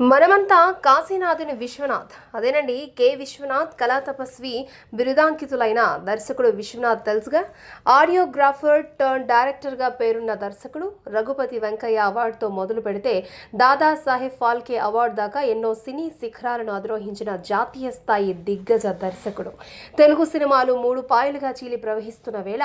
మనమంతా కాశీనాథుని విశ్వనాథ్. అదేనండి కె. విశ్వనాథ్ కళా తపస్వి బిరుదాంకితులైన దర్శకుడు విశ్వనాథ్ తెలుసుగా. ఆడియోగ్రాఫర్ టర్న్ డైరెక్టర్గా పేరున్న దర్శకుడు రఘుపతి వెంకయ్య అవార్డుతో మొదలు పెడితే దాదా సాహెబ్ ఫాల్కే అవార్డు దాకా ఎన్నో సినీ శిఖరాలను అధిరోహించిన జాతీయ స్థాయి దిగ్గజ దర్శకుడు. తెలుగు సినిమాలు మూడు పాయలుగా చీలి ప్రవహిస్తున్న వేళ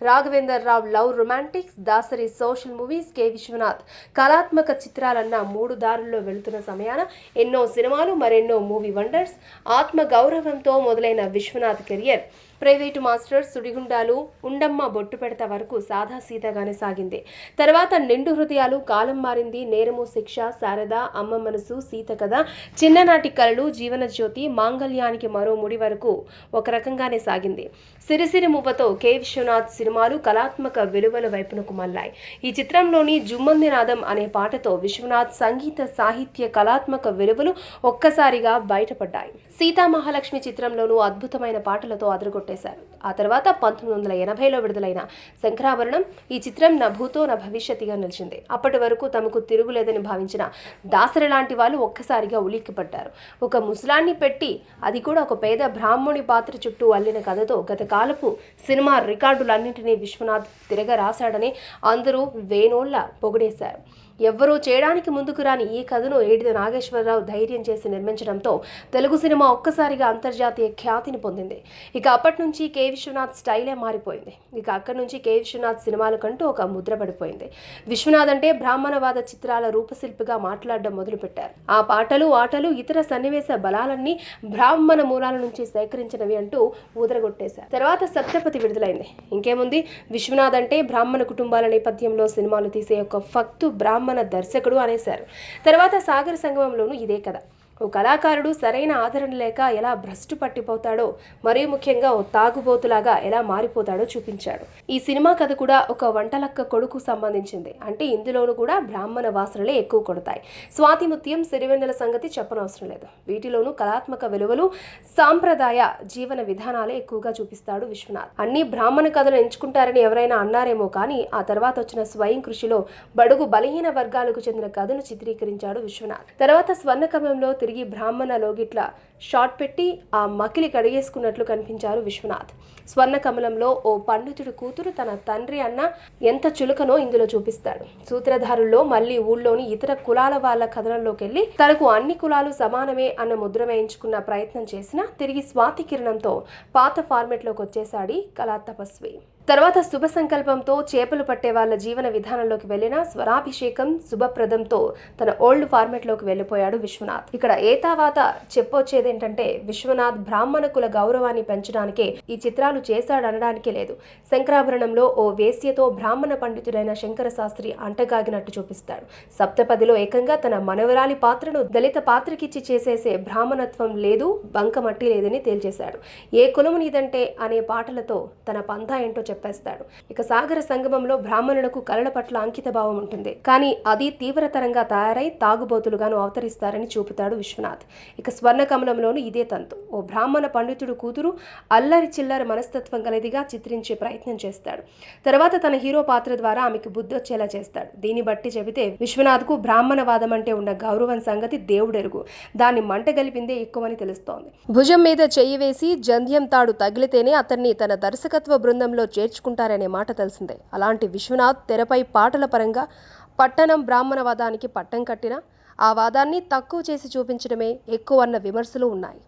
Raghavendar Rao love romantics Dasari social movies K. Viswanath కళాత్మక చిత్రాలన్న మూడు దారుల్లో వెళుతున్న సమయాన ఎన్నో సినిమాలు మరెన్నో మూవీ వండర్స్ ఆత్మ గౌరవంతో మొదలైన Viswanath career. Private masters Sudigundalu Undamma Bottu Pedatha వరకు సాదాసీదాగానే సాగింది. తర్వాత నిండు హృదయాలు కాలం మారింది. నేరము శిక్ష శారద అమ్మ మనసు సీత కథ చిన్ననాటి కళలు జీవన జ్యోతి మాంగళ్యానికి మరో ముడి వరకు ఒక రకంగానే సాగింది. సిరిసిరి మువ్వతో కె. విశ్వనాథ్ సినిమాలు కళాత్మక విలువల వైపునకు మల్లాయి ఈ చిత్రంలోని జుమ్మంది నాదం అనే పాటతో విశ్వనాథ్ సంగీత సాహిత్య కళాత్మక విలువలు ఒక్కసారిగా బయటపడ్డాయి. సీతామహాలక్ష్మి చిత్రంలోనూ అద్భుతమైన పాటలతో కొట్టేశారు. ఆ తర్వాత పంతొమ్మిది వందల ఎనభైలో విడుదలైన శంకరాభరణం ఈ చిత్రం నా భూతో నా భవిష్యత్తుగా నిలిచింది. అప్పటి వరకు తమకు తిరుగులేదని భావించిన దాసరి లాంటి వాళ్ళు ఒక్కసారిగా ఉలిక్కిపడ్డారు. ఒక ముసలాన్ని పెట్టి అది కూడా ఒక పేద బ్రాహ్మణి పాత్ర చుట్టూ అల్లిన కథతో గత కాలపు సినిమా రికార్డులన్నింటినీ విశ్వనాథ్ తిరగ రాశాడని అందరూ వేణోళ్ళ పొగిడేశారు. ఎవ్వరూ చేయడానికి ముందుకు రాని ఈ కథను ఏడిద నాగేశ్వరరావు ధైర్యం చేసి నిర్మించడంతో తెలుగు సినిమా ఒక్కసారిగా అంతర్జాతీయ ఖ్యాతిని పొందింది. ఇక అప్పటి నుంచి కె. విశ్వనాథ్ స్టైలే మారిపోయింది. ఇక అక్కడి నుంచి కె. విశ్వనాథ్ సినిమాల కంటూ ఒక ముద్ర పడిపోయింది. విశ్వనాథ్ అంటే బ్రాహ్మణవాద చిత్రాల రూపశిల్పిగా మాట్లాడడం మొదలుపెట్టారు. ఆ పాటలు ఆటలు ఇతర సన్నివేశ బలాలన్నీ బ్రాహ్మణ మూలాల నుంచి సేకరించినవి అంటూ ఊదరగొట్టేశారు. తర్వాత సత్యపతి విడుదలైంది. ఇంకేముంది? విశ్వనాథ్ అంటే బ్రాహ్మణ కుటుంబాల నేపథ్యంలో సినిమాలు తీసే ఒక ఫక్తు బ్రాహ్మణ మన దర్శకుడు అనేశారు. తర్వాత సాగర సంగమంలోనూ ఇదే కథ. ఓ కళాకారుడు సరైన ఆదరణ లేక ఎలా భ్రష్టు పట్టిపోతాడో మరీ ముఖ్యంగా ఓ తాగుబోతులాగా ఎలా మారిపోతాడో చూపించాడు. ఈ సినిమా కథ కూడా ఒక వంటలక్క కొడుకు సంబంధించింది. అంటే ఇందులోనూ కూడా బ్రాహ్మణ వాసనలే ఎక్కువ కొడతాయి. స్వాతి ముత్యం సిరివెన్నెల సంగతి చెప్పనవసరం లేదు. వీటిలోనూ కళాత్మక విలువలు సాంప్రదాయ జీవన విధానాలే ఎక్కువగా చూపిస్తాడు విశ్వనాథ్. అన్ని బ్రాహ్మణ కథలు ఎంచుకుంటారని ఎవరైనా అన్నారేమో కానీ ఆ తర్వాత వచ్చిన స్వయం కృషిలో బడుగు బలహీన వర్గాలకు చెందిన కథను చిత్రీకరించాడు విశ్వనాథ్. తర్వాత స్వర్ణకమంలో తిరిగి బ్రాహ్మణ లోగిట్ల షాట్ పెట్టి ఆ మకిలి కడిగేసుకున్నట్లు కనిపించారు విశ్వనాథ్. స్వర్ణ కమలంలో ఓ పండితుడి కూతురు తన తండ్రి అన్న ఎంత చులకనో ఇందులో చూపిస్తాడు. సూత్రధారుల్లో మళ్ళీ ఊళ్ళోని ఇతర కులాల వాళ్ళ కథనంలోకి వెళ్ళి తనకు అన్ని కులాలు సమానమే అన్న ముద్ర వేయించుకున్న ప్రయత్నం చేసినా తిరిగి స్వాతి కిరణంతో పాత ఫార్మెట్లోకి వచ్చేసాడి కళా తపస్వి. తర్వాత శుభ సంకల్పంతో చేపలు పట్టే వాళ్ళ జీవన విధానంలోకి వెళ్ళిన స్వరాభిషేకం శుభప్రదంతో తన ఓల్డ్ ఫార్మెట్లోకి వెళ్ళిపోయాడు విశ్వనాథ్. ఇక్కడ ఏతావాత చెప్పొచ్చేది ఏంటంటే విశ్వనాథ్ బ్రాహ్మణ కుల గౌరవాన్ని పెంచడానికే ఈ చిత్రాలు చేశాడనడానికే లేదు. శంకరాభరణంలో ఓ వేశ్యతో బ్రాహ్మణ పండితుడైన శంకర శాస్త్రి అంటగాగినట్టు చూపిస్తాడు. సప్తపదిలో ఏకంగా తన మనవరాలి పాత్రను దళిత పాత్రకిచ్చి చేసేసే బ్రాహ్మణత్వం లేదు బంకమట్టి లేదని తేల్చేశాడు. ఏ కులము నీదంటే అనే పాటలతో తన పంథా ఏంటో చెప్పేస్తాడు. ఇక సాగర సంగమంలో బ్రాహ్మణులకు కళల పట్ల అంకిత భావం ఉంటుంది. కానీ అది తీవ్రతరంగా తయారై తాగుబోతులుగాను అవతరిస్తారని చూపుతాడు విశ్వనాథ్. ఇక స్వర్ణ కమలంలోనూ ఇదే తంతు. ఓ బ్రాహ్మణ పండితుడు కూతురు అల్లరి చిల్లర మనస్తత్వం గలదిగా చిత్రించే ప్రయత్నం చేస్తాడు. తర్వాత తన హీరో పాత్ర ద్వారా ఆమెకు బుద్ధి వచ్చేలా చేస్తాడు. దీన్ని బట్టి చెబితే విశ్వనాథ్కు బ్రాహ్మణవాదం అంటే ఉన్న గౌరవం సంగతి దేవుడెరుగు. దాన్ని మంట గలిపిందే ఎక్కువని తెలుస్తోంది. భుజం మీద చెయ్యి వేసి జంధ్యం తాడు తగిలితేనే అతన్ని తన దర్శకత్వ బృందంలో చేర్చుకుంటారనే మాట తెలిసిందే. అలాంటి విశ్వనాథ్ తెరపై పాటల పరంగా పట్టణం బ్రాహ్మణవాదానికి పట్టం కట్టిన ఆ వాదాన్ని తక్కువ చేసి చూపించడమే ఎక్కువ అన్న విమర్శలు ఉన్నాయి.